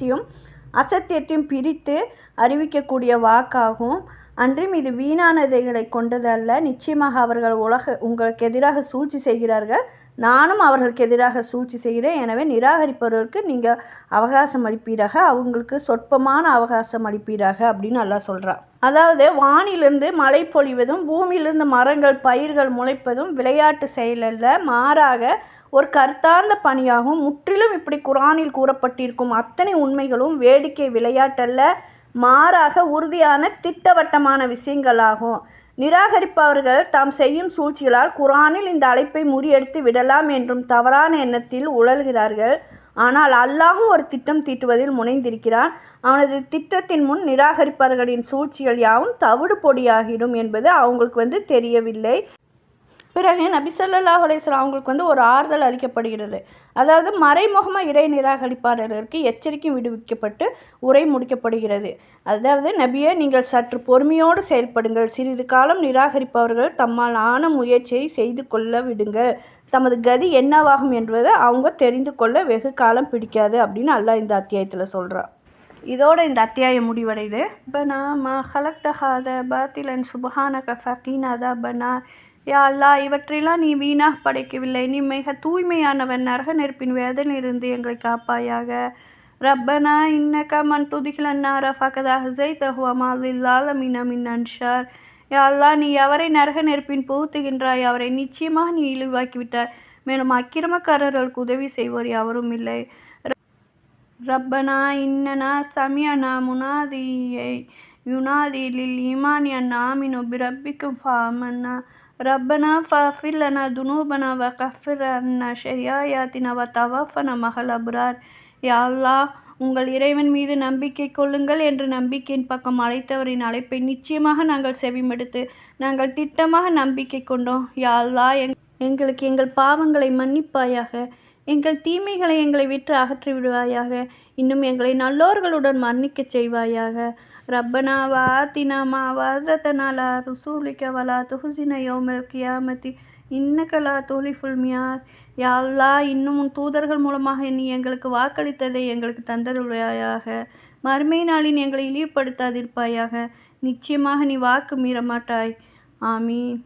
சத்தியம் அசத்தியத்தையும் பிரித்து அறிவிக்கக்கூடிய வாக்காகும். அன்றும் இது வீணானதைகளை கொண்டதல்ல. நிச்சயமாக அவர்கள் உலக உங்களுக்கு எதிராக சூழ்ச்சி செய்கிறார்கள். நானும் அவர்களுக்கு எதிராக சூழ்ச்சி செய்கிறேன். எனவே நிராகரிப்பவர்களுக்கு நீங்கள் அவகாசம் அளிப்பீராக. அவங்களுக்கு சொற்பமான அவகாசம் அளிப்பீராக அப்படின்னு நல்லா சொல்கிறான் அதாவது வானிலிருந்து மழை பொழிவதும் பூமியிலிருந்து மரங்கள் பயிர்கள் முளைப்பதும் விளையாட்டு செயலல்ல மாறாக ஒரு கருத்தார்ந்த பணியாகும். முற்றிலும் இப்படி குரானில் கூறப்பட்டிருக்கும் அத்தனை உண்மைகளும் வேடிக்கை விளையாட்டல்ல மாறாக உறுதியான திட்டவட்டமான விஷயங்களாகும். நிராகரிப்பவர்கள் தாம் செய்யும் சூழ்ச்சிகளால் குரானில் இந்த அழைப்பை முறியடித்து விடலாம் என்றும் தவறான எண்ணத்தில் உழல்கிறார்கள். ஆனால் அல்லாஹும் ஒரு திட்டம் தீட்டுவதில் முனைந்திருக்கிறான். அவனது திட்டத்தின் முன் நிராகரிப்பவர்களின் சூழ்ச்சிகள் யாவும் தவிடு பொடியாகிடும் என்பது அவங்களுக்கு வந்து தெரியவில்லை. பிறகு நபிசல்லாஹ் அலையம் அவங்களுக்கு வந்து ஒரு ஆறுதல் அளிக்கப்படுகிறது. அதாவது மறைமுகமாக இறை நிராகரிப்பாளர்களுக்கு எச்சரிக்கை விடுவிக்கப்பட்டு உரை முடிக்கப்படுகிறது. அதாவது நபியே நீங்கள் சற்று பொறுமையோடு செயல்படுங்கள். சிறிது காலம் நிராகரிப்பவர்கள் தம்மால் ஆன முயற்சியை செய்து கொள்ள விடுங்கள். தமது கதி என்னவாகும் என்பதை அவங்க தெரிந்து கொள்ள வெகு காலம் பிடிக்காது அப்படின்னு அல்லாஹ் இந்த அத்தியாயத்தில் சொல்கிறார் இதோட இந்த அத்தியாயம் முடிவடையுது. பனா மா ஹலக்தஹாத பாத்திலன் சுபஹானக அதா பனா யா அல்லா இவற்றையெல்லாம் நீ வீணாக படைக்கவில்லை. நீ மிக தூய்மையானவன் நரக நெருப்பின் வேதனையிலிருந்து எங்களை காப்பாயாக. ரப்பனா இன்னக்க மன் துதிகிலன்னார ஃபகதாக ஜெய்தஹு அமாலில்லால மின் அன்ஷார். யா அல்லா நீ எவரை நரக நெருப்பின் புகுத்துகின்றாய். அவரை நிச்சயமாக நீ இழிவாக்கிவிட்டாய். மேலும் அக்கிரமக்காரர்களுக்கு உதவி செய்வோர் யாவரும் இல்லை. ரப்பனா இன்னனா சமியனா முனாதியை யுனாதி லில் ஈமானி நாமினோ பிரப்பிக்கும் ஃபாமன்னா. ربنا فاغفر لنا ذنوبنا வ கஃபிர் அன்னா وتوفنا مع தவஃபனா மகள் அப்ரார் யா அல்லாஹ் உங்கள் இறைவன் மீது நம்பிக்கை கொள்ளுங்கள் என்று நம்பிக்கையின் பக்கம் அழைத்தவரின் அழைப்பை நிச்சயமாக நாங்கள் செவிமெடுத்து நாங்கள் திட்டமாக நம்பிக்கை கொண்டோம். யா அல்லாஹ் எங் எங்களுக்கு எங்கள் பாவங்களை மன்னிப்பாயாக எங்கள் தீமைகளை எங்களை விட்டு அகற்றி விடுவாயாக இன்னும் எங்களை நல்லோர்களுடன் மன்னிக்கச் செய்வாயாக. ரப்பனா வாத்தினா மா வாதத்தனாலா ருசூலிக்க வலா துஹுசின யோமல் கியாமத்தி. இன்னக்கலா துலிஃபுல் மியார். யாழ்லா இன்னும் உன் தூதர்கள் மூலமாக நீ எங்களுக்கு வாக்களித்ததை எங்களுக்கு தந்தருள்வாயாக. மறுமை நாளின் எங்களை இழிவுபடுத்தாதிருப்பாயாக. நிச்சயமாக நீ வாக்கு மீறமாட்டாய். ஆமீன்.